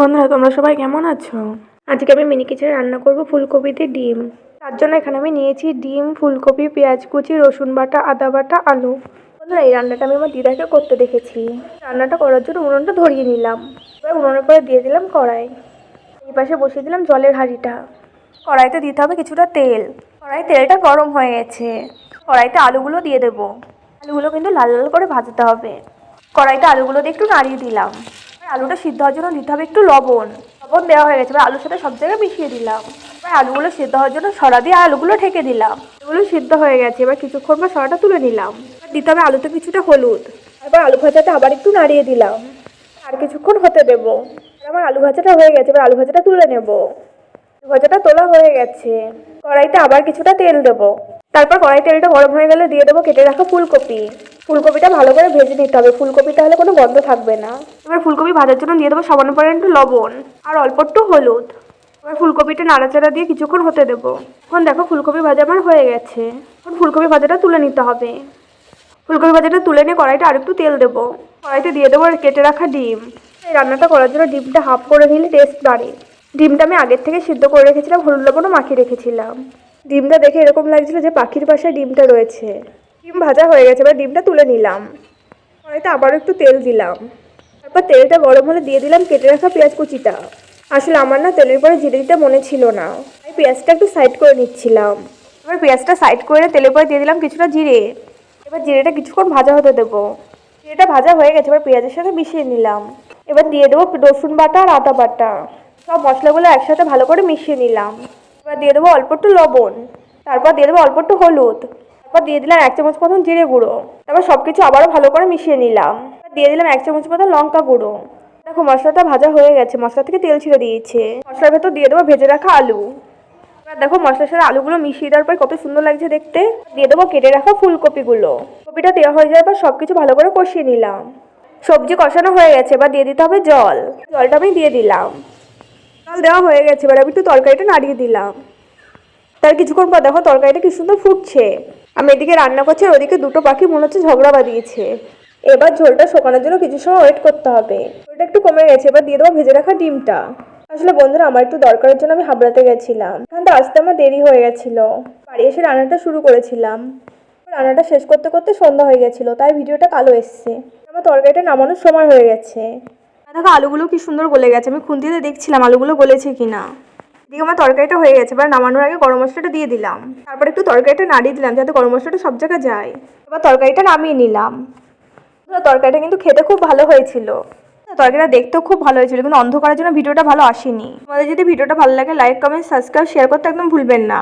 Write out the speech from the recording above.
বন্ধুরা, তোমরা সবাই কেমন আছো? আজকে আমি মিনি কিচেনে রান্না করব ফুলকপিতে ডিম। তার জন্য এখানে আমি নিয়েছি ডিম, ফুলকপি, পেঁয়াজ কুচি, রসুন বাটা, আদা বাটা, আলু। বন্ধুরা, এই রান্নাটা আমি আমার দিদাকে করতে দেখেছি। রান্নাটা করার জন্য উনুনটা ধরিয়ে নিলাম। এবার উনুনের পরে দিয়ে দিলাম কড়াই। এই পাশে বসিয়ে দিলাম জলের হাঁড়িটা। কড়াইতে দিতে হবে কিছুটা তেল। কড়াই তেলটা গরম হয়ে গেছে। কড়াইতে আলুগুলো দিয়ে দেবো। আলুগুলো কিন্তু লাল লাল করে ভাজতে হবে। কড়াইতে আলুগুলো দিয়ে একটু নাড়িয়ে দিলাম। আলুটা সিদ্ধ হওয়ার জন্য দিতে হবে একটু লবণ। লবণ দেওয়া হয়ে গেছে, এবার আলুর সাথে সব জায়গায় মিশিয়ে দিলাম। এবার আলুগুলো সিদ্ধ হওয়ার জন্য সরা দিয়ে আলুগুলো ঢেকে দিলাম। এগুলো সিদ্ধ হয়ে গেছে, এবার কিছুক্ষণ পর সরাটা তুলে নিলাম। এবার দিতে হবে আলুতে কিছুটা হলুদ। এবার আলু ভাজাটা আবার একটু নাড়িয়ে দিলাম। আর কিছুক্ষণ হতে দেবো। এবার আলু ভাজাটা হয়ে গেছে, এবার আলু ভাজাটা তুলে নেব। ভাজাটা তোলা হয়ে গেছে। কড়াইতে আবার কিছুটা তেল দেবো। তারপর কড়াই তেলটা গরম হয়ে গেলে দিয়ে দেবো কেটে রাখা ফুলকপি। ফুলকপিটা ভালো করে ভেজে নিতে হবে। ফুলকপি তাহলে কোনো গন্ধ থাকবে না। এবার ফুলকপি ভাজার জন্য দিয়ে দেবো সামান্য পরিমাণ লবণ আর অল্প একটু হলুদ। এবার ফুলকপিটা নাড়াচাড়া দিয়ে কিছুক্ষণ হতে দেবো। এখন দেখো ফুলকপি ভাজা আমার হয়ে গেছে। এখন ফুলকপি ভাজাটা তুলে নিতে হবে। ফুলকপি ভাজাটা তুলে নিয়ে কড়াইটা আরেকটু তেল দেবো। কড়াইতে দিয়ে দেবো আর কেটে রাখা ডিম। এই রান্নাটা করার জন্য ডিমটা হাফ করে নিলে টেস্ট বাড়ে। ডিমটা আমি আগের থেকে সিদ্ধ করে রেখেছিলাম, হলুদ লবণও মাখিয়ে রেখেছিলাম। ডিমটা দেখে এরকম লাগছিল যে পাখির পাশে ডিমটা রয়েছে। ডিম ভাজা হয়ে গেছে, এবার ডিমটা তুলে নিলাম। কড়াইতে আবারও একটু তেল দিলাম। তারপর তেলটা গরম হলে দিয়ে দিলাম কেটে রাখা পেঁয়াজ কুচিটা। আসলে আমার না তেলের পরে জিরে দিতে মনে ছিল না। আমি পেঁয়াজটা একটু সাইড করে নিচ্ছিলাম। এবার পেঁয়াজটা সাইড করে তেলের পরে দিয়ে দিলাম কিছুটা জিরে। এবার জিরেটা কিছুক্ষণ ভাজা হতে দেবো। জিরেটা ভাজা হয়ে গেছে, এবার পেঁয়াজের সাথে মিশিয়ে নিলাম। এবার দিয়ে দেবো রসুন বাটা আর আদা বাটা। সব মশলাগুলো একসাথে ভালো করে মিশিয়ে নিলাম। এবার দিয়ে দেবো অল্প একটু লবণ। তারপর দিয়ে দেবো অল্প একটু হলুদ। তারপর দিয়ে দিলাম এক চামচ মতন জিরে গুঁড়ো। তারপর সব কিছু আবারও ভালো করে মিশিয়ে নিলাম। দিয়ে দিলাম এক চামচ মতন লঙ্কা গুঁড়ো। দেখো মশলাটা ভাজা হয়ে গেছে, মশলা থেকে তেল ছিঁড়ে দিয়েছে। মশলার ভেতর দিয়ে দেবো ভেজে রাখা আলু। এবার দেখো মশলার সাথে আলুগুলো মিশিয়ে দেওয়ার পর কত সুন্দর লাগছে দেখতে। দিয়ে দেবো কেটে রাখা ফুলকপিগুলো। কপিটা দেওয়া হয়ে যাওয়ার পর সব কিছু ভালো করে কষিয়ে নিলাম। সবজি কষানো হয়ে গেছে, এবার দিয়ে দিতে হবে জল। জলটা আমি দিয়ে দিলাম। জল দেওয়া হয়ে গেছে, এবার আমি একটু তরকারিটা নাড়িয়ে দিলাম। তার কিছুক্ষণ পর দেখো তরকারিটা কি সুন্দর ফুটছে। আমি এদিকে রান্না করছি আর ওদিকে দুটো পাখি মনে হচ্ছে ঝগড়া বাঁধিয়েছে। এবার ঝোলটা শোকানোর জন্য কিছু সময় ওয়েট করতে হবে। ঝোলটা একটু কমে গেছে, এবার দিয়ে দেবো ভেজে রাখা ডিমটা। আসলে বন্ধুরা, আমার একটু দরকারের জন্য আমি হাবড়াতে গেছিলাম। এখান তো আসতে আমার দেরি হয়ে গেছিল। বাড়ি এসে রান্নাটা শুরু করেছিলাম। রান্নাটা শেষ করতে করতে সন্ধ্যা হয়ে গেছিল, তাই ভিডিওটা কালো এসছে। আমার তরকারিটা নামানোর সময় হয়ে গেছে। দেখো, আলুগুলো কি সুন্দর গলে গেছে। আমি খুন্তিতে দেখছিলাম আলুগুলো গলেছে কিনা। দিয়ে আমার তরকারিটা হয়ে গেছে, এবার নামানোর আগে গরম মশলাটা দিয়ে দিলাম। তারপর একটু তরকারিটা নাড়িয়ে দিলাম যাতে গরম মশলাটা সব জায়গায় যায়। এবার তরকারিটা নামিয়ে নিলাম। তরকারিটা কিন্তু খেতে খুব ভালো হয়েছিল। তরকারিটা দেখতেও খুব ভালো হয়েছিল, কিন্তু অন্ধকারের জন্য ভিডিওটা ভালো আসেনি। তোমাদের যদি ভিডিওটা ভালো লাগে লাইক কমেন্ট সাবস্ক্রাইব শেয়ার করতে একদম ভুলবেন না।